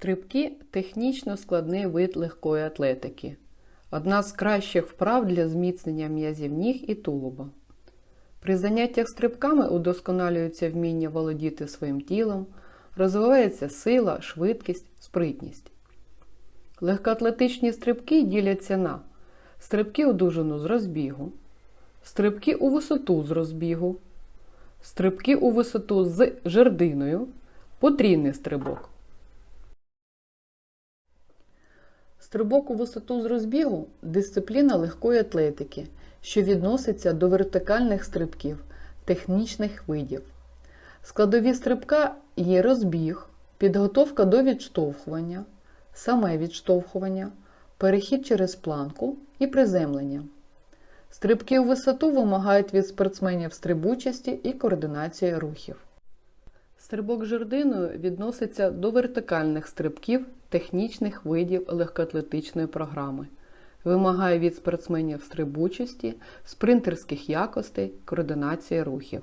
Стрибки технічно складний вид легкої атлетики. Одна з кращих вправ для зміцнення м'язів ніг і тулуба. При заняттях стрибками удосконалюється вміння володіти своїм тілом, розвивається сила, швидкість, спритність. Легкоатлетичні стрибки діляться на стрибки у дужину з розбігу, стрибки у висоту з розбігу, стрибки у висоту з жердиною, потрійний стрибок. Стрибок у висоту з розбігу дисципліна легкої атлетики, що відноситься до вертикальних стрибків, технічних видів. Складові стрибка є розбіг, підготовка до відштовхування, саме відштовхування, перехід через планку і приземлення. Стрибки у висоту вимагають від спортсменів стрибучості і координації рухів. Стрибок жердиною відноситься до вертикальних стрибків технічних видів легкоатлетичної програми. Вимагає від спортсменів стрибучості, спринтерських якостей, координації рухів.